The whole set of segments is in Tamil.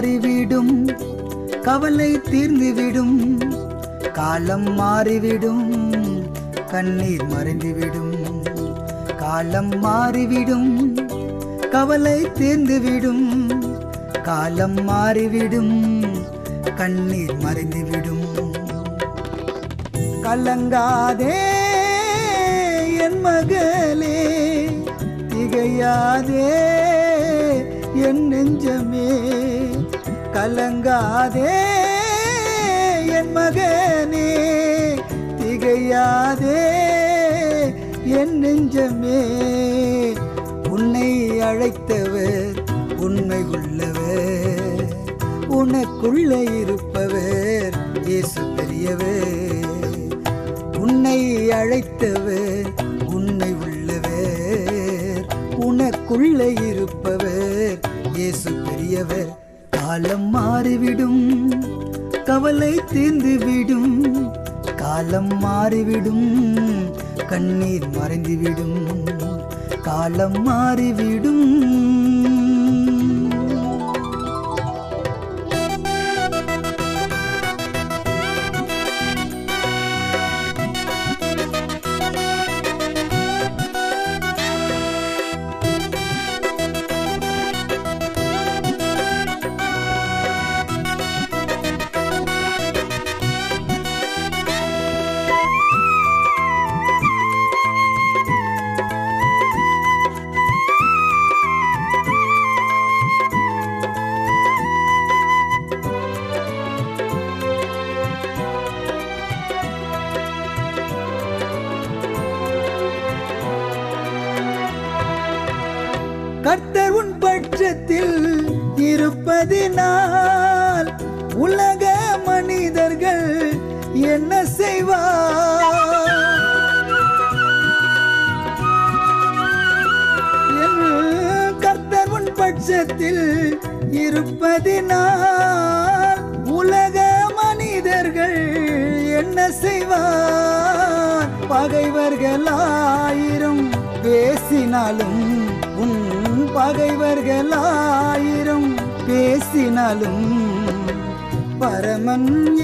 மாறிவிடும். கவலை தீர்ந்துவிடும். காலம் மாறிவிடும். கண்ணீர் மறைந்துவிடும். காலம் மாறிவிடும். கவலை தீர்ந்துவிடும். காலம் மாறிவிடும். கண்ணீர் மறைந்துவிடும். கலங்காதே என் மகளே திகையாதே என் நெஞ்சமே. கலங்காதே என் மகனே திகையாதே என் நெஞ்சமே. உன்னை அழைத்தவர் உண்மை உள்ளவர். உனக்குள்ள இருப்பவர் இயேசு பெரியவர். உன்னை அழைத்தவர் உன்னை உள்ளவர். உனக்குள்ள இருப்பவர் இயேசு பெரியவர். காலம் மாறிவிடும் கவலை தீர்ந்துவிடும். காலம் மாறிவிடும் கண்ணீர் மறைந்துவிடும். காலம் மாறிவிடும் கர்த்தர் உன் பட்சத்தில் இருப்பதினால் உலக மனிதர்கள் என்ன செய்வார்? கர்த்தர் உன் பட்சத்தில் இருப்பதினால் உலக மனிதர்கள் என்ன செய்வார்? பகைவர்களாயிரம் பேசினாலும் உன் பகைவர்களாயிரம் பேசினாலும் பரமன்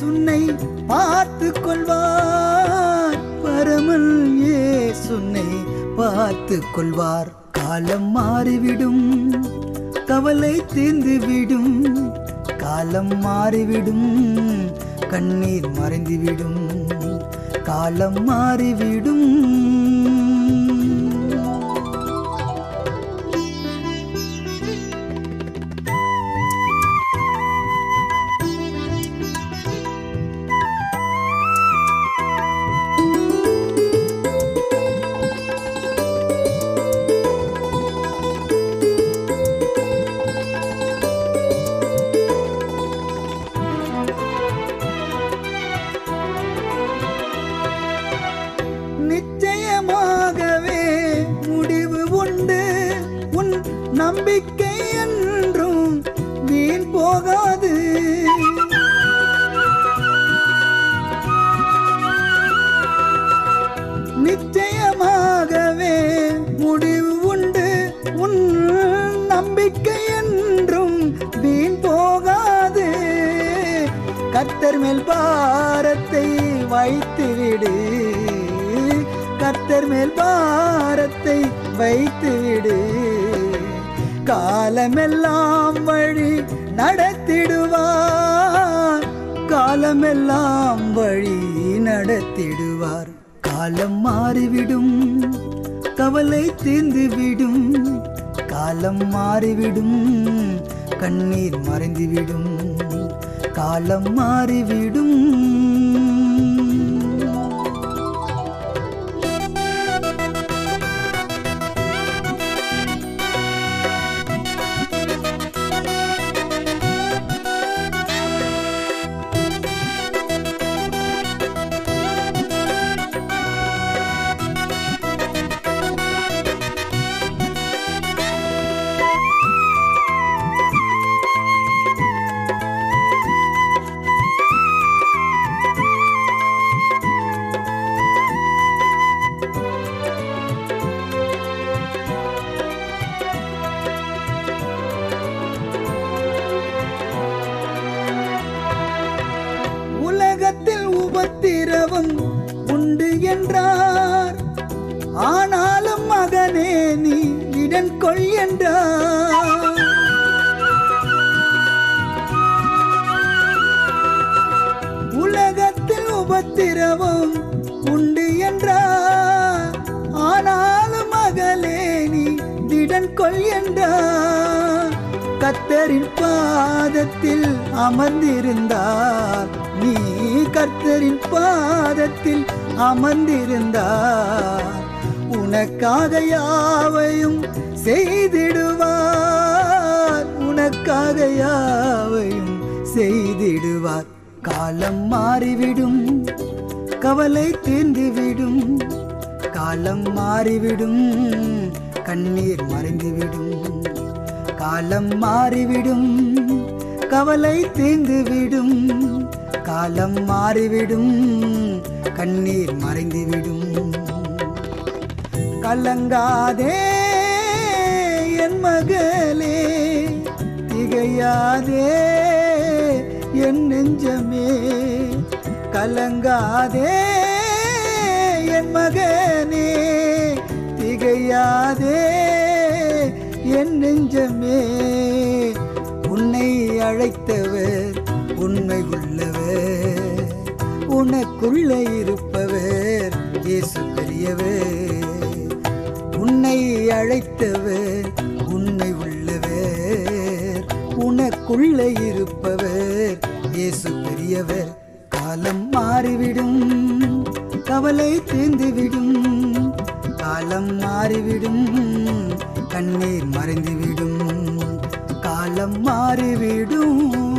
சுன்னை பார்த்து கொள்வார் பரமன் ஏசுன்னை பார்த்து கொள்வார் காலம் மாறிவிடும் கவலை தீர்ந்துவிடும். காலம் மாறிவிடும் கண்ணீர் மறைந்துவிடும். காலம் மாறிவிடும். கத்தர் மேல் பாரத்தை வைத்துவிடு. கத்தர் மேல் பாரத்தை வைத்துவிடு. காலமெல்லாம் வழி நடத்திடுவார் காலமெல்லாம் வழி நடத்திடுவார். காலம் மாறிவிடும் கவலை தீர்ந்துவிடும் காலம் மாறிவிடும் கண்ணீர் மறைந்துவிடும். காலம் மாறிவிடும். தெய்வம் உண்டு என்றார். ஆனாலும் மகனே நீ இடன் கொள் என்றார். உலகத்தில் உபத்திரவம் உண்டு என்றார். ஆனாலும் மகளே நீ திடன் கொள் என்றார். கத்தரின் பாதத்தில் அமர்ந்திருந்தார். நீ கர்த்தரின் பாதத்தில் அமர்ந்திருந்தார். உனக்காக யாவையும் செய்திடுவார். உனக்காக யாவையும் செய்திடுவார். காலம் மாறிவிடும் கவலை தீர்ந்துவிடும். காலம் மாறிவிடும் கண்ணீர் மறைந்துவிடும். காலம் மாறிவிடும் கவலை தீர்ந்துவிடும். காலம் மாறிவிடும் கண்ணீர் மறைந்துவிடும். கலங்காதே என் மகளே திகையாதே என் நெஞ்சமே. கலங்காதே என் மகனே திகையாதே என் நெஞ்சமே. உன்னை அழைத்தவர் உனக்குள்ள இருப்பவர் இயேசு பெரியவர். உன்னை அழைத்தவர் உன்னை உள்ளவர். உனக்குள்ள இருப்பவர் இயேசு பெரியவர். காலம் மாறிவிடும் கவலை தீர்ந்துவிடும். காலம் மாறிவிடும் கண்ணீர் மறைந்துவிடும். காலம் மாறிவிடும்.